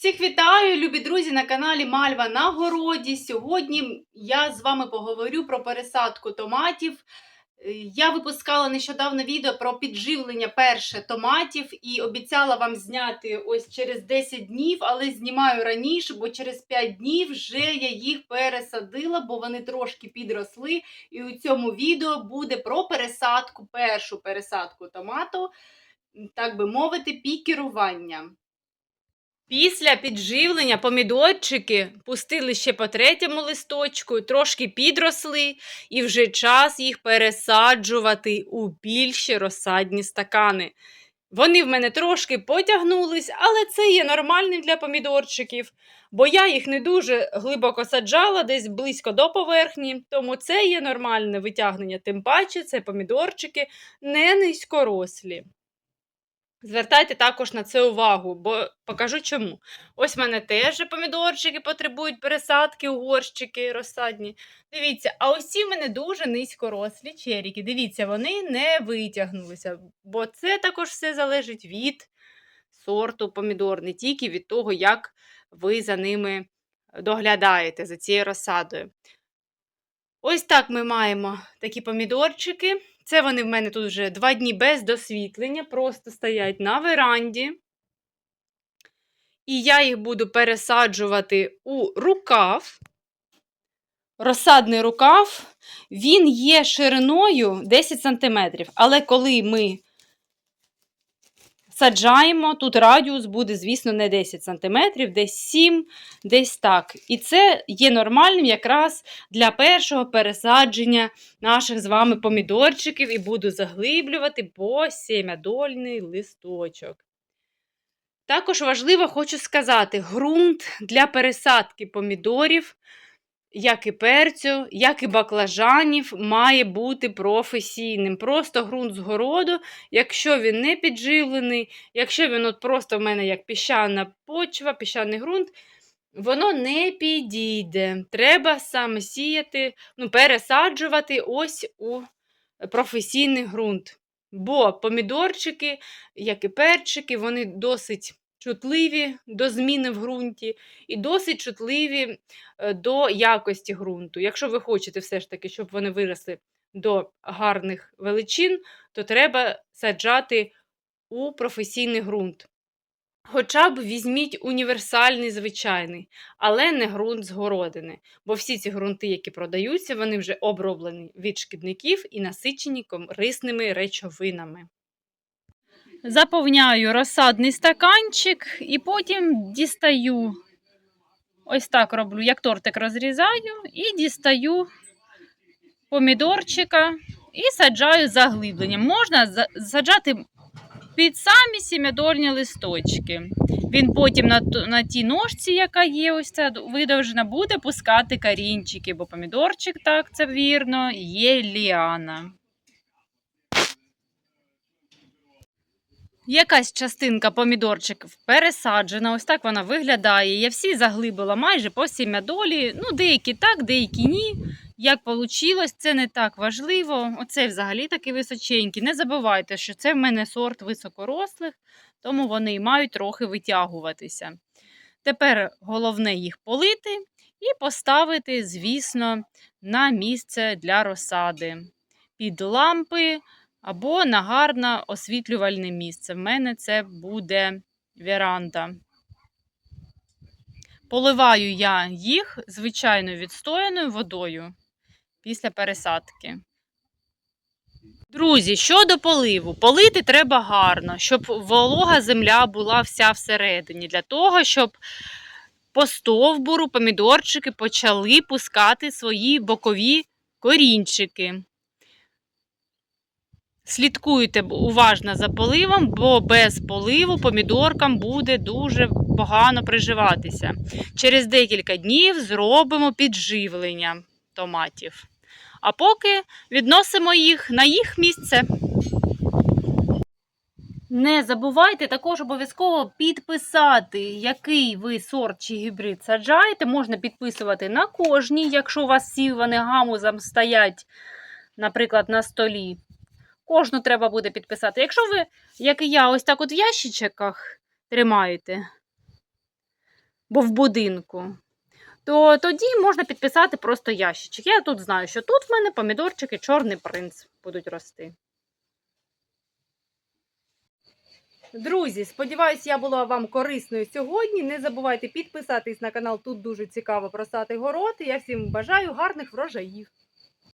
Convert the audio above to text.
Всіх вітаю, любі друзі, на каналі Мальва на городі. Сьогодні я з вами поговорю про пересадку томатів. Е, Я випускала нещодавно відео про підживлення перше томатів і обіцяла вам зняти ось через 10 днів, але знімаю раніше, бо через 5 днів вже я їх пересадила, бо вони трошки підросли. І у цьому відео буде про пересадку, першу пересадку томату, так би мовити, пікерування. Після підживлення помідорчики пустили ще по третьому листочку, трошки підросли, і вже час їх пересаджувати у більші розсадні стакани. Вони в мене трошки потягнулись, але це є нормальним для помідорчиків, бо я їх не дуже глибоко саджала, десь близько до поверхні, тому це є нормальне витягнення. Тим паче це помідорчики не низькорослі. Звертайте також на це увагу, бо покажу чому. Ось в мене теж помідорчики потребують пересадки у горщики розсадні. Дивіться, а ось ці в мене дуже низькорослі черіки. Дивіться, вони не витягнулися, бо це також все залежить від сорту помідор, не тільки від того, як ви за ними доглядаєте, за цією розсадою. Ось так ми маємо такі помідорчики. Це вони в мене тут вже два дні без досвітлення, просто стоять на веранді. І я їх буду пересаджувати у рукав. Розсадний рукав, він є шириною 10 см. Але коли ми саджаємо, тут радіус буде, звісно, не 10 см, десь 7, десь так. І це є нормальним якраз для першого пересадження наших з вами помідорчиків і буду заглиблювати по сім'ядольний листочок. Також важливо хочу сказати, ґрунт для пересадки помідорів, як і перцю, як і баклажанів, має бути професійним. Просто ґрунт з городу, якщо він не підживлений, якщо він от просто в мене як піщана почва, піщаний ґрунт, воно не підійде. Треба саме сіяти, ну, пересаджувати ось у професійний ґрунт. Бо помідорчики, як і перчики, вони досить чутливі до зміни в ґрунті і досить чутливі е, до якості ґрунту. Якщо ви хочете все ж таки, щоб вони виросли до гарних величин, то треба саджати у професійний ґрунт. Хоча б візьміть універсальний звичайний, але не ґрунт з городини, бо всі ці ґрунти, які продаються, вони вже оброблені від шкідників і насичені корисними речовинами. Заповняю розсадний стаканчик і потім дістаю, ось так роблю, як тортик розрізаю, і дістаю помідорчика і саджаю заглибленням. Можна саджати під самі сім'ядольні листочки. Він потім на на тій ножці, яка є, ось ця видовжена, буде пускати карінчики, бо помідорчик, так, це вірно, є ліана. Якась частинка помідорчиків пересаджена, ось так вона виглядає. Я всі заглибила майже по сім'ядолі. Ну, деякі так, деякі ні. Як вийшло, це не так важливо. Оце взагалі такі височенькі. Не забувайте, що це в мене сорт високорослих, тому вони мають трохи витягуватися. Тепер головне їх полити і поставити, звісно, на місце для розсади. Під лампи або на гарне освітлювальне місце. В мене це буде веранда. Поливаю я їх звичайно відстояною водою після пересадки. Друзі, щодо поливу, полити треба гарно, щоб волога земля була вся всередині, для того, щоб по стовбуру помідорчики почали пускати свої бокові корінчики. Слідкуйте уважно за поливом, бо без поливу помідоркам буде дуже погано приживатися. Через декілька днів зробимо підживлення томатів. А поки відносимо їх на їх місце. Не забувайте також обов'язково підписати, який ви сорт чи гібрид саджаєте. Можна підписувати на кожній, якщо у вас всі вони гамузом стоять, наприклад, на столі. Кожну треба буде підписати. Якщо ви, як і я, ось так от в ящичках тримаєте, бо в будинку, то тоді можна підписати просто ящичок. Я тут знаю, що тут в мене помідорчики Чорний принц будуть рости. Друзі, сподіваюся, я була вам корисною сьогодні. Не забувайте підписатись на канал. Тут дуже цікаво просати город. Я всім бажаю гарних врожаїв.